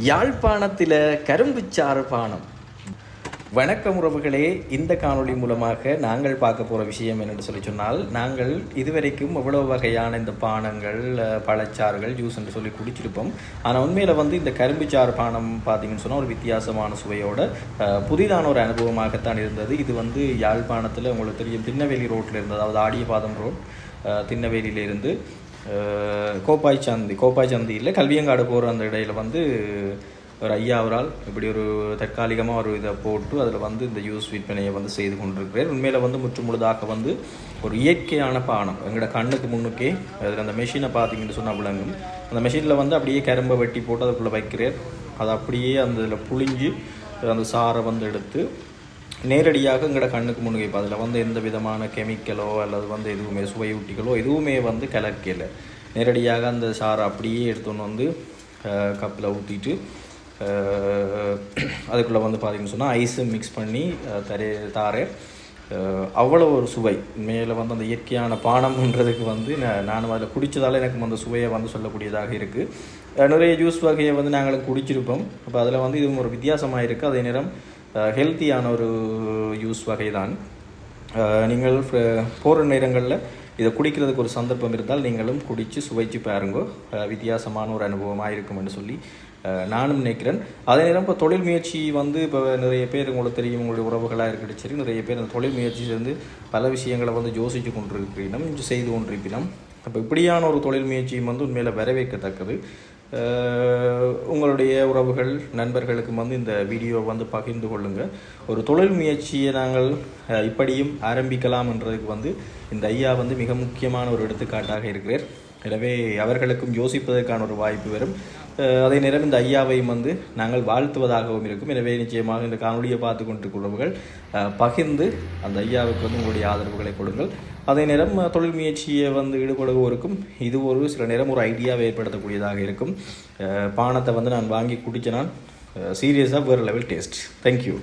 யாழ்ப்பாணத்தில் கரும்புச்சாறு பானம். வணக்கம் உறவுகளே இந்த காணொளி மூலமாக நாங்கள் பார்க்க போகிற விஷயம் என்னென்னு சொல்லி சொன்னால் நாங்கள் இதுவரைக்கும் எவ்வளோ வகையான இந்த பானங்கள் பழச்சாறுகள் ஜூஸ் என்று சொல்லி குடிச்சிருப்போம். ஆனால் உண்மையில் வந்து இந்த கரும்புச்சாறு பானம் பார்த்தீங்கன்னு சொன்னால் ஒரு வித்தியாசமான சுவையோட புதிதான ஒரு அனுபவமாகத்தான் இருந்தது. இது வந்து யாழ்ப்பாணத்தில் உங்களுக்கு தெரியும் திண்ணவேலி ரோட்டில் இருந்தது அதாவது ஆடியபாதம் ரோட் திண்ணவேலியிலிருந்து கோப்பாய் சந்தி கோப்பாய் சந்தியில் கல்வியங்காடு போகிற அந்த இடையில வந்து ஒரு ஐயா அவரால் இப்படி ஒரு தற்காலிகமாக ஒரு இதை போட்டு அதில் வந்து இந்த யூஸ் விற்பனையை வந்து செய்து கொண்டிருக்கிறார். உண்மையில் வந்து முற்று முழுதாக வந்து ஒரு இயற்கையான பானம். எங்களோட கண்ணுக்கு முன்னுக்கே அதில் அந்த மெஷினை பார்த்தீங்கன்னு சொன்னால் விளங்கும். அந்த மெஷினில் வந்து அப்படியே கரும்பை வெட்டி போட்டு அதுக்குள்ளே வைக்கிறார். அதை அப்படியே அந்த இதில் புழிஞ்சு அந்த சாரை வந்து எடுத்து நேரடியாக எங்களோட கண்ணுக்கு முன்னுக்கு இப்போ அதில் வந்து எந்த விதமான கெமிக்கலோ அல்லது வந்து எதுவுமே சுவையூட்டிகளோ எதுவுமே வந்து கலக்கலை. நேரடியாக அந்த சாறை அப்படியே எடுத்துன்னு வந்து கப்பில் ஊற்றிட்டு அதுக்குள்ளே வந்து பார்த்திங்கன்னு சொன்னால் ஐஸு மிக்ஸ் பண்ணி தரே தாரே அவ்வளோ ஒரு சுவை. மேலே வந்து அந்த இயற்கையான பானம்ன்றதுக்கு வந்து நான் நானும் அதில் குடித்ததால் எனக்கு அந்த சுவையை வந்து சொல்லக்கூடியதாக இருக்குது நிறைய ஜூஸ் வகையை வந்து நாங்களும் குடிச்சிருப்போம். அப்போ அதில் வந்து இதுவும் ஒரு வித்தியாசமாக இருக்குது அதே நேரம் ஹெல்த்தியான ஒரு ஜூஸ் வகை தான் நீங்கள் போகிற நேரங்களில் இதை குடிக்கிறதுக்கு ஒரு சந்தர்ப்பம் இருந்தால் நீங்களும் குடித்து சுவைச்சு பாருங்கோ. வித்தியாசமான ஒரு அனுபவமாக இருக்கும்னு சொல்லி நானும் நினைக்கிறேன். அதே நேரம் இப்போ தொழில் முயற்சி வந்து இப்போ நிறைய பேர் உங்களுக்கு தெரியும் உங்களுடைய உறவுகளாக இருக்கட்டும் சரி நிறைய பேர் அந்த தொழில் முயற்சி சேர்ந்து பல விஷயங்களை வந்து யோசித்து கொண்டிருக்கிறோம் செய்து கொண்டிருப்பினம் அப்போ இப்படியான ஒரு தொழில் முயற்சியும் வந்து உண்மையில் வரவேற்கத்தக்கது. உங்களுடைய உறவுகள் நண்பர்களுக்கும் வந்து இந்த வீடியோ வந்து பகிர்ந்து கொள்ளுங்கள் ஒரு தொழில் முயற்சியை நாங்கள் இப்படியும் இப்படியும் ஆரம்பிக்கலாம்ன்றதுக்கு வந்து இந்த ஐயா வந்து மிக முக்கியமான ஒரு எடுத்துக்காட்டாக இருக்கிறார். எனவே அவர்களுக்கும் யோசிப்பதற்கான ஒரு வாய்ப்பு வரும். அதே நேரம் இந்த ஐயாவையும் வந்து நாங்கள் வாழ்த்துவதாகவும் இருக்கும். எனவே நிச்சயமாக இந்த காணொலியை பார்த்து கொண்டிருக்கிறவர்கள் பகிர்ந்து அந்த ஐயாவுக்கு வந்து உங்களுடைய ஆதரவுகளை கொடுங்கள். அதே நேரம் தொழில் முயற்சியை வந்து ஈடுபடுவோருக்கும் இது ஒரு சில நேரம் ஒரு ஐடியாவை ஏற்படுத்தக்கூடியதாக இருக்கும். பானத்தை வந்து நான் வாங்கி குடிச்ச நான் சீரியஸாக வேறு லெவல் டேஸ்ட் தேங்க்யூ